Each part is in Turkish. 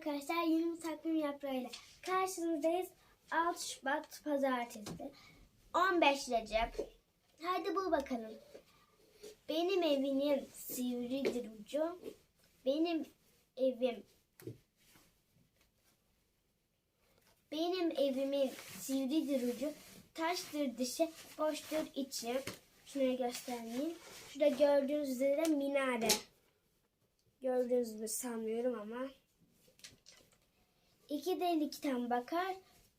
arkadaşlar yeni bir takvim yaprağıyla karşınızdayız. 6 Şubat Pazartesi. 15 Recep. Hadi bul bakalım. Benim evimin sivridir ucu. Benim evim. Benim evimin sivridir ucu. Taştır dışı, boştur içi. Şuraya göstereyim. Şurada gördüğünüz üzere minare. Gördüğünüzü sanmıyorum ama. İki delikten bakar,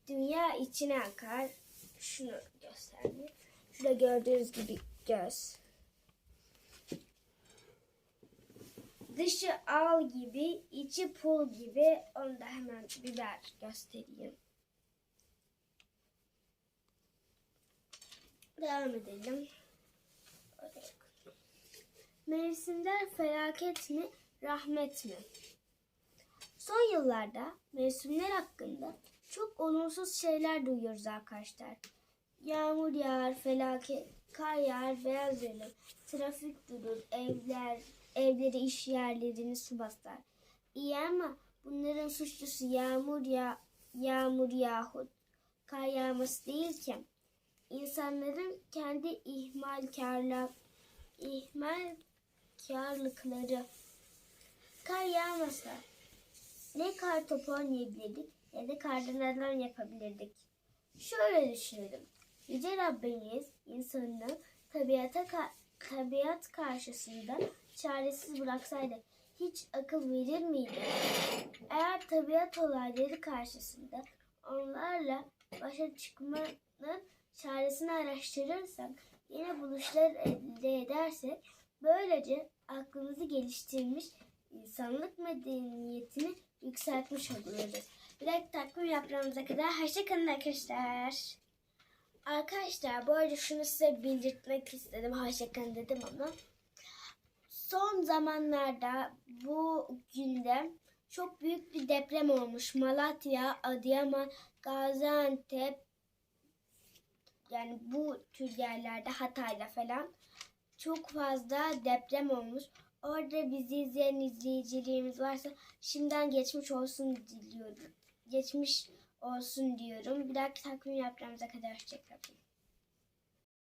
dünya içine akar. Şunu göstereyim. Şurada gördüğünüz gibi göz. Dışı al gibi, içi pul gibi. Onu da hemen biber göstereyim. Devam edelim. Mevsimler felaket mi, rahmet mi? Son yıllarda mevsimler hakkında çok olumsuz şeyler duyuyoruz arkadaşlar. Yağmur yağar, felaket, kar yağar, beyaz ölür, trafik durur, evler, evleri, iş yerlerini su basar. İyi ama bunların suçlusu yağmur ya yağmur yahut kar yağması değil ki. İnsanların kendi ihmalkarlık ihmalkarlıkları. Kar yağmasa ne kar topu oynayabilirdik ne de kardan adam yapabilirdik. Şöyle düşünelim. Yüce Rabbimiz insanı tabiata ka- tabiat karşısında çaresiz bıraksaydı hiç akıl verir miydi? Eğer tabiat olayları karşısında onlarla başa çıkmanın çaresini araştırırsak, yine buluşlar elde edersek, böylece aklımızı geliştirmiş, insanlık medeniyetini yükseltmiş oluruz. Bir dakika takvim yaprağımıza kadar hoşçakalın arkadaşlar. Arkadaşlar bu arada şunu size bildirtmek istedim. Hoşçakalın dedim ama. Son zamanlarda bu günde çok büyük bir deprem olmuş. Malatya, Adıyaman, Gaziantep yani bu tür yerlerde Hatay'da falan çok fazla deprem olmuş. Orada bizi izleyen izleyicilerimiz varsa şimdiden geçmiş olsun diliyorum. Geçmiş olsun diyorum. Bir dahaki takvim yapacağımıza kadar hoşçakalın.